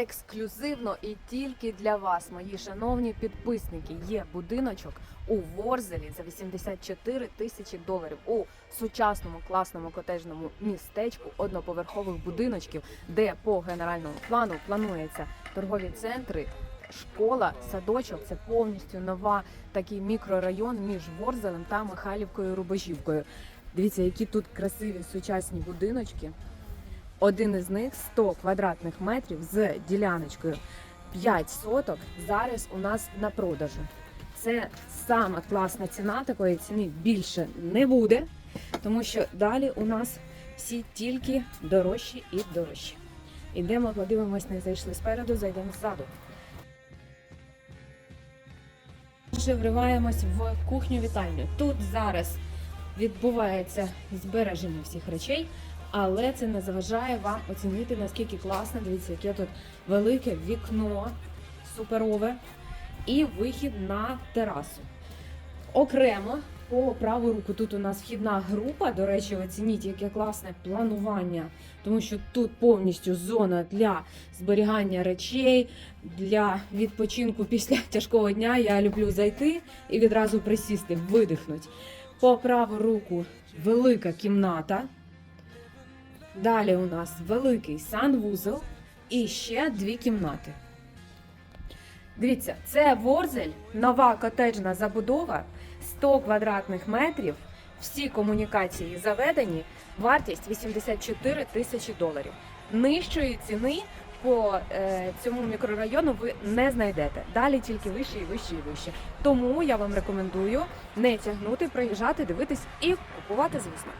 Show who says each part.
Speaker 1: ексклюзивно і тільки для вас, мої шановні підписники, є будиночок у Ворзелі за 84 тисячі доларів у сучасному класному котежному містечку одноповерхових будиночків, де по генеральному плану планується торгові центри. Школа, садочок це повністю нова такий мікрорайон між Ворзелем та Михайлівкою Рубежівкою. Дивіться, які тут красиві сучасні будиночки. Один із них 100 квадратних метрів з діляночкою 5 соток. Зараз у нас на продажу. Це сама класна ціна, такої ціни більше не буде, тому що далі у нас всі тільки дорожчі і дорожчі. Ідемо, подивимось, не зайшли спереду, зайдемо ззаду. Ще вриваємось в кухню вітальню. Тут зараз відбувається збереження всіх речей, але це не заважає вам оцінити наскільки класно. Дивіться, яке тут велике вікно суперове і вихід на терасу. Окремо по праву руку тут у нас вхідна група. До речі, оцініть, яке класне планування, тому що тут повністю зона для зберігання речей, для відпочинку після тяжкого дня. Я люблю зайти і відразу присісти, видихнути. По праву руку велика кімната. Далі у нас великий санвузол і ще дві кімнати. Дивіться, це Ворзель, нова котеджна забудова, 100 квадратних метрів. Всі комунікації заведені, вартість 84 тисячі доларів. Нижчої ціни по е, цьому мікрорайону ви не знайдете. Далі тільки вище і вище і вище. Тому я вам рекомендую не тягнути, приїжджати, дивитись і купувати, звісно.